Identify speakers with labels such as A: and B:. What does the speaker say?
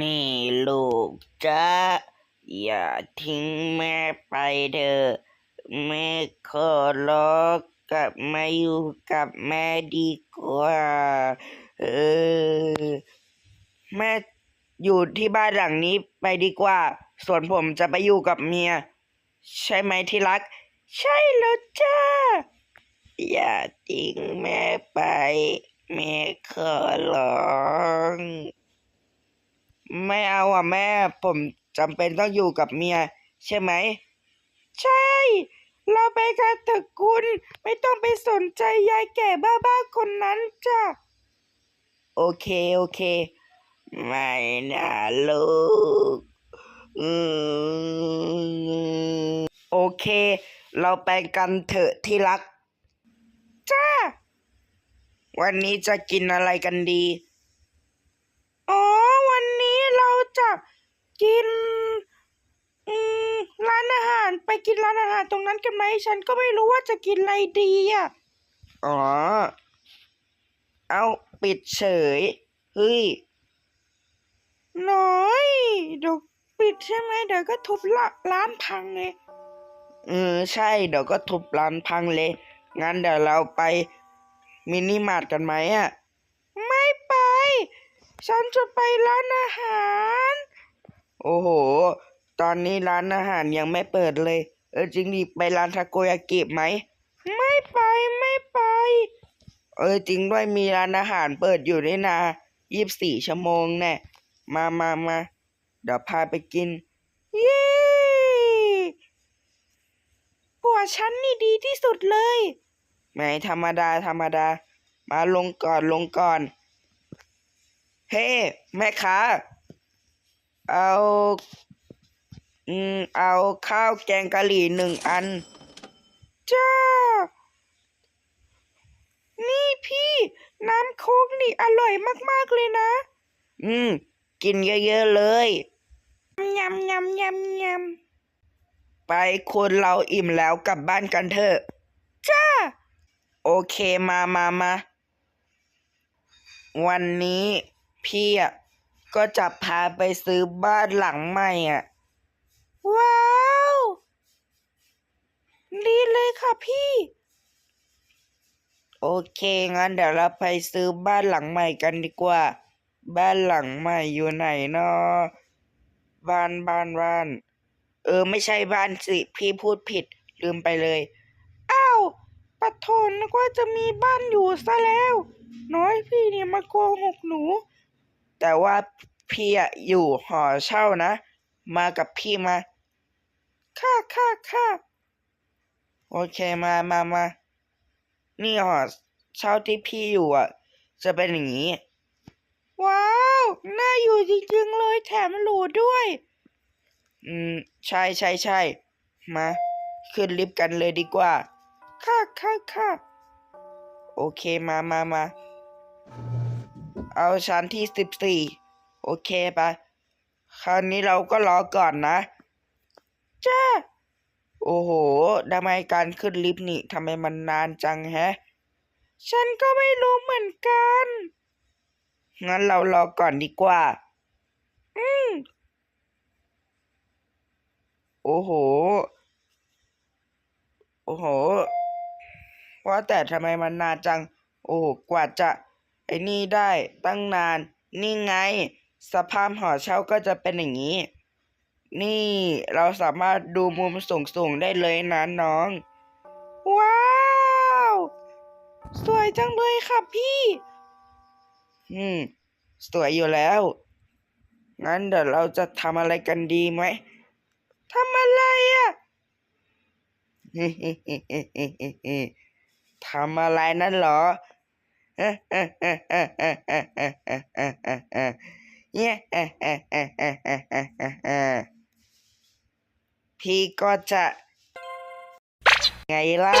A: นี่ลูกจ้าอย่าทิ้งแม่ไปเถอะแม่ขอร้องกลับมาอยู่กับแม่ดีกว่าเออแม่อยู่ที่บ้านหลังนี้ไปดีกว่า ส่วนผมจะไปอยู่กับเมีย ใช่ไหมที่รัก ใช่แล้วจ้า อย่าทิ้งแม่ไป แม่ขอร้อง ไม่เอาอะแม่ ผมจำเป็นต้องอยู่กับเมีย ใช่ไหม ใช่ เราไปกันเถอะคุณ ไม่ต้องไปสนใจยายแก่บ้าๆคนนั้นจ้ะ โอเค โอเค ไม่นะลูกอืมโอเค เราไปกันเถอะที่รัก จ้า วันนี้จะกินอะไรกันดี อ๋อ วันนี้เราจะกิน อืม ร้านอาหาร ไปกินร้านอาหารตรงนั้นกันไหมฉันก็ไม่รู้ว่าจะกินอะไรดีอะอ๋อ เอาปิดเฉย เฮ้ย น้อยเดี๋ยวปิดใช่ไหมเดี๋ยวก็ทุบละร้านพังไงเออใช่เดี๋ยวก็ทุบร้านพังเลย งั้นเดี๋ยวเราไปมินิมาร์ทกันไหมอะ ไม่ไป ฉันจะไปร้านอาหาร โอ้โห ตอนนี้ร้านอาหารยังไม่เปิดเลย เออจริงดิไปร้านทาโกยากิไหม ไม่ไปไม่ไป เออจริงด้วยมีร้านอาหารเปิดอยู่นี่นายี่สิบสี่ชั่วโมงแน่มามามาเดี๋ยวพาไปกิน เย้ผัวฉันนี่ดีที่สุดเลย ไม่ธรรมดาธรรมดา มาลงก่อนลงก่อน เฮ้ แม่ค้า เอา อืม เอาข้าวแกงกะหรี่หนึ่งอัน จ้า นี่พี่ น้ำโค้กนี่อร่อยมากๆเลยนะ อืม กินเยอะๆเลยยำยำยำยำไปคนเราอิ่มแล้วกลับบ้านกันเถอะ จ้า โอเคมามามาวันนี้พี่อะก็จะพาไปซื้อบ้านหลังใหม่อะ ว้าวดีเลยค่ะพี่ โอเคงั้นเดี๋ยวเราไปซื้อบ้านหลังใหม่กันดีกว่า บ้านหลังใหม่อยู่ไหนเนาะบ้านบ้านบ้าน เออ ไม่ใช่บ้านสิพี่พูดผิด ลืมไปเลยอ้าวปะโทนนึกว่าจะมีบ้านอยู่ซะแล้ว น้อยพี่เนี่ยมาโกหกหนู แต่ว่าพี่อะอยู่หอเช่านะ มากับพี่มาค่ะค่ะค่ะโอเคมามามานี่หอเช่าที่พี่อยู่อะ จะเป็นอย่างนี้ ว้าว น่าอยู่จริงๆเลยแถมหรูด้วย อืม ใช่ใช่ใช่มา ขึ้นลิฟต์กันเลยดีกว่า ค่ะค่ะค่ะโอเคมามามา เอาชั้นที่สิบสี่ โอเคปะ คราวนี้เราก็รอก่อนนะ จ้า โอ้โหทำไมการขึ้นลิฟต์นี่ทำไมมันนานจังแฮะ ฉันก็ไม่รู้เหมือนกัน งั้นเรารอก่อนดีกว่า อืมโอ้โห โอ้โห ว่าแต่ทำไมมันนานจัง โอ้โห กว่าจะ ไอ้นี่ได้ตั้งนาน นี่ไง สภาพหอเช่าก็จะเป็นอย่างนี้ นี่เราสามารถดูมุมสูงๆได้เลยนะน้อง ว้าว สวยจังเลยค่ะพี่ อืม สวยอยู่แล้ว งั้นเดี๋ยวเราจะทำอะไรกันดีไหมทำอะไรอะ่ะทำอะไรนั่นเหรอ พี่ก็จะไงล่ะ